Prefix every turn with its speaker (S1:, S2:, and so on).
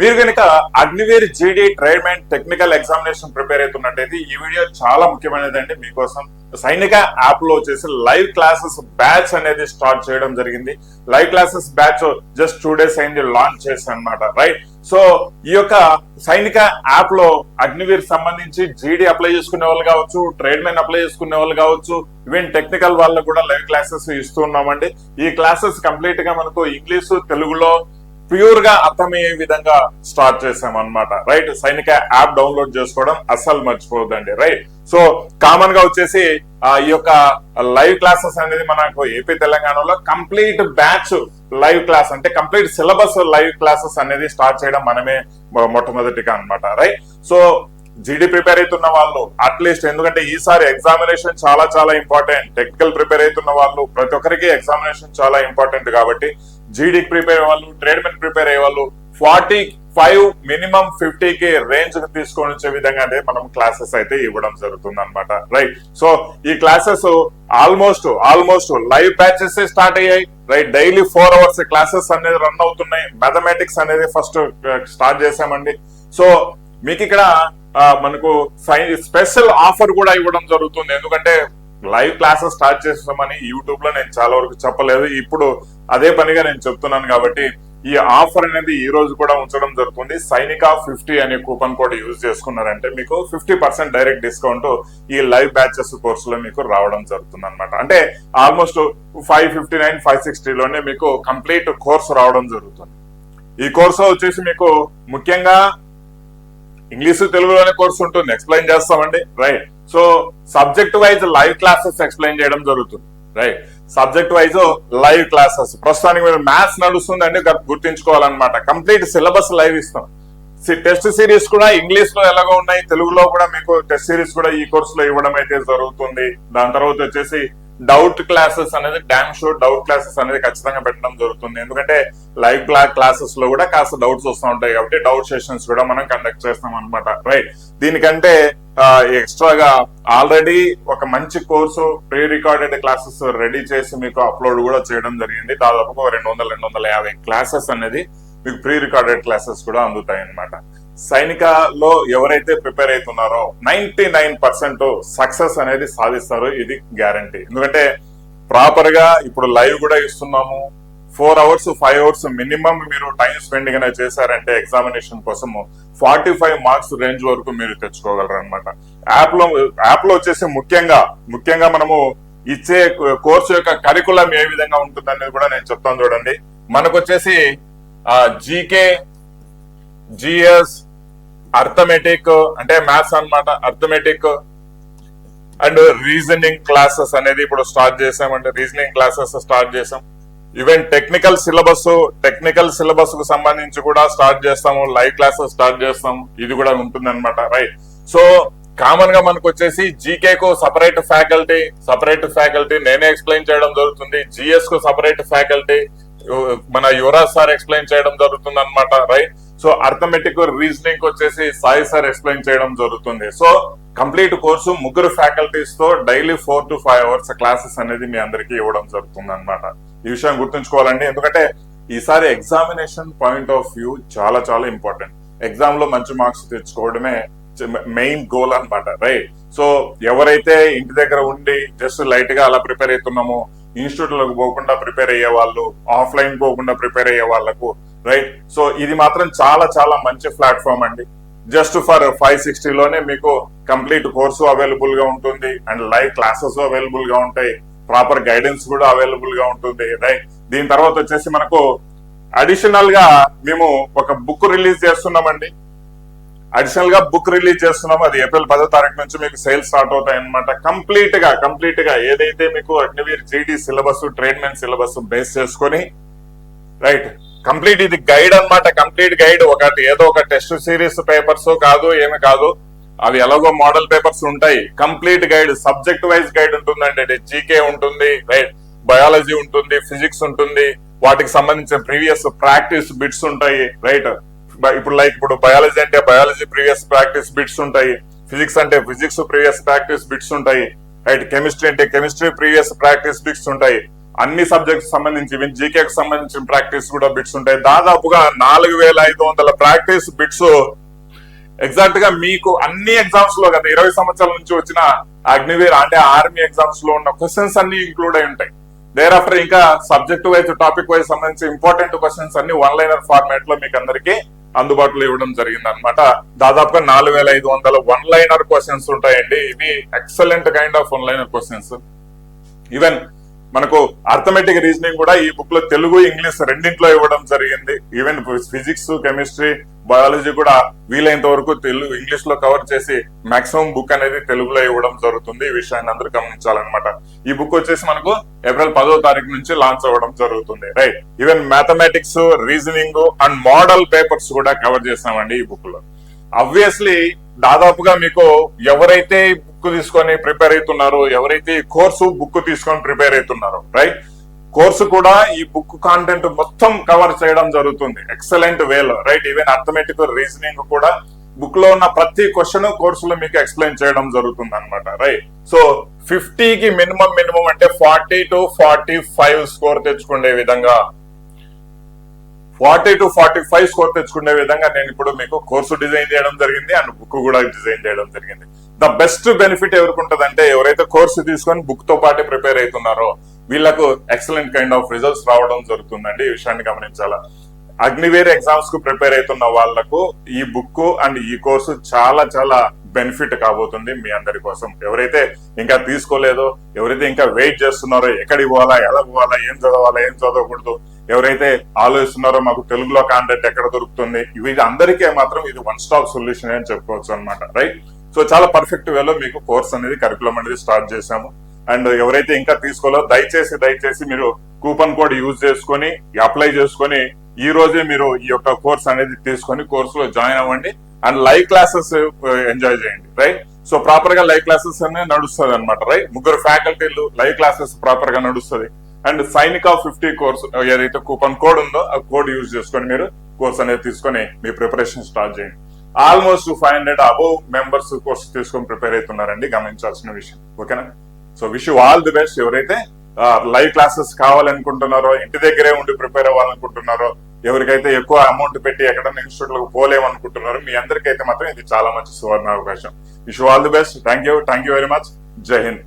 S1: మీరు కనుక Agniveer GD tradesman technical examination prepare అవుతున్నట్టయితే ఈ వీడియో చాలా ముఖ్యమైనదండి. మీకోసం సైనిక యాప్లో వచ్చేసి లైవ్ క్లాసెస్ బ్యాచ్ అనేది స్టార్ట్ చేయడం జరిగింది. Live classes batch just two days అయింది లాంచ్ చేసి అనమాట రైట్ సో ఈ యొక్క సైనిక యాప్లో అగ్నివీర్ సంబంధించి జీడీ అప్లై చేసుకునే వాళ్ళు కావచ్చు ట్రేడ్ మెన్ అప్లై చేసుకునే వాళ్ళు కావచ్చు ఈవెన్ టెక్నికల్ వాళ్ళకు కూడా లైవ్ క్లాసెస్ ఇస్తూ ఉన్నామండి. ఈ క్లాసెస్ కంప్లీట్గా మనకు ఇంగ్లీష్ తెలుగులో ప్యూర్గా అర్థమయ్యే విధంగా స్టార్ట్ చేసాం అనమాట రైట్ సైనిక యాప్ డౌన్లోడ్ చేసుకోవడం అస్సలు మర్చిపోవద్దండి రైట్ సో కామన్గా వచ్చేసి ఆ, ఈ యొక్క లైవ్ క్లాసెస్ అనేది మనకు ఏపీ తెలంగాణలో కంప్లీట్ బ్యాచ్ లైవ్ క్లాస్ అంటే కంప్లీట్ సిలబస్ లైవ్ క్లాసెస్ అనేది స్టార్ట్ చేయడం మనమే మొట్టమొదటిగా అనమాట రైట్ సో జీడీ ప్రిపేర్ అవుతున్న వాళ్ళు అట్లీస్ట్ ఎందుకంటే ఈసారి ఎగ్జామినేషన్ చాలా చాలా ఇంపార్టెంట్ టెక్నికల్ ప్రిపేర్ అవుతున్న వాళ్ళు ప్రతి ఒక్కరికి ఎగ్జామినేషన్ చాలా ఇంపార్టెంట్ కాబట్టి జీడీకి ప్రిపేర్ అయ్యేవాళ్ళు ట్రేడ్ మెన్ ప్రిపేర్ అయ్యే వాళ్ళు ఫార్టీ ఫైవ్ మినిమం ఫిఫ్టీ కి రేంజ్ తీసుకొని వచ్చే విధంగానే మనం క్లాసెస్ అయితే ఇవ్వడం జరుగుతుంది అనమాట రైట్ సో ఈ classes almost almost live batches start అయ్యాయి. Right daily four hours classes అనేది రన్ అవుతున్నాయి. మ్యాథమెటిక్స్ అనేది ఫస్ట్ స్టార్ట్ చేసామండి సో మీకు ఇక్కడ uh, మనకు స్పెషల్ ఆఫర్ కూడా ఇవ్వడం జరుగుతుంది. ఎందుకంటే లైవ్ క్లాసెస్ స్టార్ట్ చేస్తామని యూట్యూబ్లో నేను చాలా వరకు చెప్పలేదు. ఇప్పుడు అదే పనిగా నేను చెప్తున్నాను కాబట్టి ఈ ఆఫర్ అనేది ఈ రోజు కూడా ఉంచడం జరుగుతుంది. సైనిక ఫిఫ్టీ అనే కూపన్ కోడ్ యూజ్ చేసుకున్నారంటే మీకు ఫిఫ్టీ పర్సెంట్ డైరెక్ట్ డిస్కౌంట్ ఈ లైవ్ బ్యాచెస్ కోర్సులో మీకు రావడం జరుగుతుంది అనమాట అంటే almost five fifty nine five సిక్స్టీలోనే మీకు కంప్లీట్ కోర్స్ రావడం జరుగుతుంది. ఈ కోర్సు వచ్చేసి మీకు ముఖ్యంగా ఇంగ్లీష్ తెలుగులోనే కోర్సు ఉంటుంది. ఎక్స్ప్లెయిన్ చేస్తామండి. Right so subject wise live classes explain చేయడం జరుగుతుంది right? Subject wise live classes. ప్రస్తుతానికి మీరు మ్యాథ్స్ నడుస్తుందండి గు- గుర్తుంచుకోవాలన్నమాట. కంప్లీట్ సిలబస్ లైవ్ ఇస్తాం. టెస్ట్ సిరీస్ కూడా ఇంగ్లీష్లో ఎలాగో ఉన్నాయి తెలుగులో కూడా మీకు టెస్ట్ సిరీస్ కూడా ఈ కోర్స్లో ఇవ్వడం అయితే జరుగుతుంది. దాని తర్వాత వచ్చేసి డౌట్ క్లాసెస్ అనేది డామ్ షో డౌట్ క్లాసెస్ అనేది ఖచ్చితంగా పెట్టడం జరుగుతుంది. ఎందుకంటే లైవ్ క్లా క్లాసెస్లో కూడా కాస్త డౌట్స్ వస్తూ ఉంటాయి కాబట్టి డౌట్ సెషన్స్ కూడా మనం కండక్ట్ చేస్తాం అనమాట రైట్? దీనికంటే ఎక్స్ట్రాగా ఆల్రెడీ ఒక మంచి course pre recorded classes ready చేసి మీకు అప్లోడ్ కూడా చేయడం జరిగింది. దాదాపు ఒక రెండు వందల రెండు వందల యాభై క్లాసెస్ అనేది మీకు ప్రీ రికార్డెడ్ క్లాసెస్ కూడా అందుతాయి అనమాట సైనికలో ఎవరైతే ప్రిపేర్ అవుతున్నారో నైన్టీ నైన్ పర్సెంట్ సక్సెస్ అనేది సాధిస్తారు. ఇది గ్యారంటీ ఎందుకంటే ప్రాపర్గా ఇప్పుడు లైవ్ కూడా ఇస్తున్నాము. Four hours five hours minimum మీరు టైం స్పెండింగ్ అనేది చేశారంటే ఎగ్జామినేషన్ కోసం ఫార్టీ ఫైవ్ మార్క్స్ రేంజ్ వరకు మీరు తెచ్చుకోగలరు అనమాట యాప్లో యాప్లో వచ్చేసి ముఖ్యంగా ముఖ్యంగా మనము ఇచ్చే కోర్సు యొక్క కరికులం ఏ విధంగా ఉంటుంది అనేది కూడా నేను చెప్తాను చూడండి. మనకు వచ్చేసి జీకే జిఎస్ అర్థమెటిక్ అంటే మ్యాథ్స్ అనమాట అర్థమెటిక్ అండ్ రీజనింగ్ క్లాసెస్ అనేది ఇప్పుడు స్టార్ట్ చేసామంటే రీజనింగ్ క్లాసెస్ స్టార్ట్ చేసాం ఈవెన్ టెక్నికల్ సిలబస్ టెక్నికల్ సిలబస్కు సంబంధించి కూడా స్టార్ట్ చేస్తాము లైవ్ క్లాసెస్ స్టార్ట్ చేస్తాము. ఇది కూడా ఉంటుంది అనమాట రైట్ సో కామన్గా మనకు వచ్చేసి జీకే కు సపరేట్ ఫ్యాకల్టీ సపరేట్ ఫ్యాకల్టీ నేనే ఎక్స్ప్లెయిన్ చేయడం జరుగుతుంది. జిఎస్కు సపరేట్ ఫ్యాకల్టీ మన యువరాజ్ సార్ ఎక్స్ప్లెయిన్ చేయడం జరుగుతుంది అనమాట రైట్ సో అర్థమెటిక్ రీజనింగ్ వచ్చేసి సాయి సార్ ఎక్స్ప్లెయిన్ చేయడం జరుగుతుంది. సో కంప్లీట్ కోర్సు ముగ్గురు ఫ్యాకల్టీస్తో daily four to five hours classes అనేది మీ అందరికీ ఇవ్వడం జరుగుతుంది అనమాట ఈ విషయం గుర్తుంచుకోవాలండి. ఎందుకంటే ఈసారి ఎగ్జామినేషన్ పాయింట్ ఆఫ్ వ్యూ చాలా చాలా ఇంపార్టెంట్ ఎగ్జామ్లో మంచి మార్క్స్ తెచ్చుకోవడమే మెయిన్ గోల్ అన్నమాట రైట్ సో ఎవరైతే ఇంటి దగ్గర ఉండి జస్ట్ లైట్గా అలా ప్రిపేర్ అవుతున్నామో ఇన్స్టిట్యూట్లకు పోకుండా ప్రిపేర్ అయ్యే వాళ్ళు ఆఫ్లైన్ పోకుండా ప్రిపేర్ అయ్యే వాళ్ళకు రైట్ సో ఇది మాత్రం చాలా చాలా మంచి ప్లాట్ఫామ్ అండి. జస్ట్ ఫర్ ఫైవ్ సిక్స్టీలోనే మీకు కంప్లీట్ కోర్సు అవైలబుల్గా ఉంటుంది. అండ్ లైవ్ క్లాసెస్ అవైలబుల్గా ఉంటాయి. ప్రాపర్ గైడెన్స్ కూడా అవైలబుల్గా ఉంటుంది. రైట్ దీని తర్వాత వచ్చేసి మనకు అడిషనల్గా మేము ఒక బుక్ రిలీజ్ చేస్తున్నామండి. అడిషనల్గా బుక్ రిలీజ్ చేస్తున్నాం అది ఏప్రిల్ పదో తారీఖు నుంచి మీకు సేల్ స్టార్ట్ అవుతాయి అనమాట కంప్లీట్గా కంప్లీట్గా ఏదైతే మీకు అగ్నివీర్ జీడీ సిలబస్ ట్రైన్మెంట్ సిలబస్ బేస్ చేసుకొని రైట్ కంప్లీట్ ఇది గైడ్ అన్నమాట. కంప్లీట్ గైడ్ ఒకటి ఏదో ఒక టెస్ట్ సిరీస్ పేపర్స్ కాదు ఏమి కాదు. అవి ఎలాగో మోడల్ పేపర్స్ ఉంటాయి. Complete guide subject wise guide ఉంటుందండి. జీకే ఉంటుంది రైట్. బయాలజీ ఉంటుంది ఫిజిక్స్ ఉంటుంది. వాటికి సంబంధించిన ప్రీవియస్ ప్రాక్టీస్ బిట్స్ ఉంటాయి రైట్. ఇప్పుడు లైక్ ఇప్పుడు బయాలజీ అంటే బయాలజీ ప్రీవియస్ ప్రాక్టీస్ బిట్స్ ఉంటాయి. ఫిజిక్స్ అంటే ఫిజిక్స్ ప్రీవియస్ ప్రాక్టీస్ బిట్స్ ఉంటాయి. రైట్. కెమిస్ట్రీ అంటే కెమిస్ట్రీ ప్రీవియస్ ప్రాక్టీస్ బిట్స్ ఉంటాయి. అన్ని సబ్జెక్ట్స్ సంబంధించి ఈవెన్ జీకేకి సంబంధించిన ప్రాక్టీస్ కూడా బిట్స్ ఉంటాయి. దాదాపుగా నాలుగు వేల ఐదు వందల ప్రాక్టీస్ బిట్స్ ఎగ్జాక్ట్గా మీకు అన్ని ఎగ్జామ్స్లో గత ఇరవై సంవత్సరాల నుంచి వచ్చిన అగ్నివీర్ అంటే ఆర్మీ ఎగ్జామ్స్లో ఉన్న క్వశ్చన్స్ అన్ని ఇంక్లూడ్ అయి ఉంటాయి. దేర్ ఆఫ్టర్ ఇంకా సబ్జెక్ట్ వైజ్ టాపిక్ వైజ్ సంబంధించి ఇంపార్టెంట్ క్వశ్చన్స్ అన్ని వన్ లైనర్ ఫార్మాట్లో మీకు అందరికీ అందుబాటులో ఇవ్వడం జరిగింది అనమాట దాదాపుగా నాలుగు వేల ఐదు వందల వన్ లైనర్ క్వశ్చన్స్ ఉంటాయండి. ఇవి excellent kind of one liner questions even మనకు అర్థమెటిక్ రీజనింగ్ కూడా ఈ బుక్లో తెలుగు ఇంగ్లీష్ రెండింటిలో ఇవ్వడం జరిగింది. ఈవెన్ ఫిజిక్స్ కెమిస్ట్రీ బయాలజీ కూడా వీలైనంత వరకు తెలుగు ఇంగ్లీష్లో కవర్ చేసి మాక్సిమం బుక్ అనేది తెలుగులో ఇవ్వడం జరుగుతుంది. ఈ విషయాన్ని అందరూ గమనించాలన్నమాట. ఈ బుక్ వచ్చేసి మనకు ఏప్రిల్ పదో తారీఖు నుంచి లాంచ్ అవ్వడం జరుగుతుంది. Right even mathematics reasoning and model papers కూడా కవర్ చేసామండి ఈ బుక్లో. అబ్వియస్లీ దాదాపుగా మీకు ఎవరైతే బుక్ తీసుకొని ప్రిపేర్ అవుతున్నారో ఎవరైతే ఈ కోర్సు బుక్ తీసుకొని ప్రిపేర్ అవుతున్నారో రైట్ కోర్సు కూడా ఈ బుక్ కాంటెంట్ మొత్తం కవర్ చేయడం జరుగుతుంది ఎక్సలెంట్ వేలో రైట్ ఈవెన్ అర్థమెటిక్ రీజనింగ్ కూడా బుక్లో ఉన్న ప్రతి క్వశ్చన్ కోర్సులో మీకు ఎక్స్ప్లెయిన్ చేయడం జరుగుతుంది అనమాట రైట్ సో ఫిఫ్టీకి మినిమం మినిమం అంటే forty to forty five score తెచ్చుకునే విధంగా forty to forty five score తెచ్చుకునే విధంగా నేను ఇప్పుడు మీకు కోర్సు డిజైన్ చేయడం జరిగింది అండ్ బుక్ కూడా డిజైన్ చేయడం జరిగింది. ద బెస్ట్ బెనిఫిట్ ఎవరికి ఉంటదంటే ఎవరైతే కోర్సు తీసుకొని బుక్తో పాటు ప్రిపేర్ అవుతున్నారో వీళ్ళకు ఎక్సలెంట్ కైండ్ ఆఫ్ రిజల్ట్స్ రావడం జరుగుతుందండి ఈ విషయాన్ని గమనించాలా. అగ్నివేర్ ఎగ్జామ్స్కు ప్రిపేర్ అవుతున్న వాళ్ళకు ఈ బుక్ అండ్ ఈ కోర్సు చాలా చాలా బెనిఫిట్ కాబోతుంది మీ అందరి కోసం. ఎవరైతే ఇంకా తీసుకోలేదో ఎవరైతే ఇంకా వెయిట్ చేస్తున్నారో ఎక్కడికి పోవాలా ఎలా పోవాలా ఏం చదవాలా ఏం చదవకూడదు ఎవరైతే ఆలోచిస్తున్నారో మాకు తెలుగులో కాంటెంట్ ఎక్కడ దొరుకుతుంది ఇవి అందరికీ మాత్రం ఇది వన్ స్టాప్ సొల్యూషన్ అని చెప్పుకోవచ్చు అనమాట రైట్ సో చాలా పర్ఫెక్ట్ వేలో మీకు కోర్స్ అనేది కరికులం అనేది స్టార్ట్ చేశాము. అండ్ ఎవరైతే ఇంకా తీసుకోలో దయచేసి దయచేసి మీరు కూపన్ కోడ్ యూజ్ చేసుకొని అప్లై చేసుకొని ఈ రోజే మీరు ఈ యొక్క కోర్స్ అనేది తీసుకొని కోర్సులో జాయిన్ అవ్వండి. అండ్ లైవ్ క్లాసెస్ ఎంజాయ్ చేయండి రైట్ సో ప్రాపర్గా లైవ్ క్లాసెస్ అనేది నడుస్తుంది అనమాట రైట్ ముగ్గురు ఫ్యాకల్టీలు లైవ్ క్లాసెస్ ప్రాపర్గా నడుస్తుంది. And Sainik of fifty course ఏదైతే కూపన్ కోడ్ ఉందో ఆ కోడ్ యూజ్ చేసుకొని మీరు కోర్స్ అనేది తీసుకొని మీ ప్రిపరేషన్ స్టార్ట్ చేయండి. Almost five hundred above members course తీసుకొని ప్రిపేర్ అవుతున్నారండి గమనించాల్సిన విషయం. ఓకేనా? So wish all the best. ఎవరైతే లైవ్ క్లాసెస్ కావాలనుకుంటున్నారో ఇంటి దగ్గరే ఉండి ప్రిపేర్ అవ్వాలనుకుంటున్నారో ఎవరికైతే ఎక్కువ అమౌంట్ పెట్టి ఎక్కడైనా ఇన్స్టిట్యూట్లకు పోలేమనుకుంటున్నారో మీ అందరికైతే మాత్రం ఇది చాలా మంచి సువర్ణ అవకాశం wish all the best. Thank you thank you very much. Jai Hind.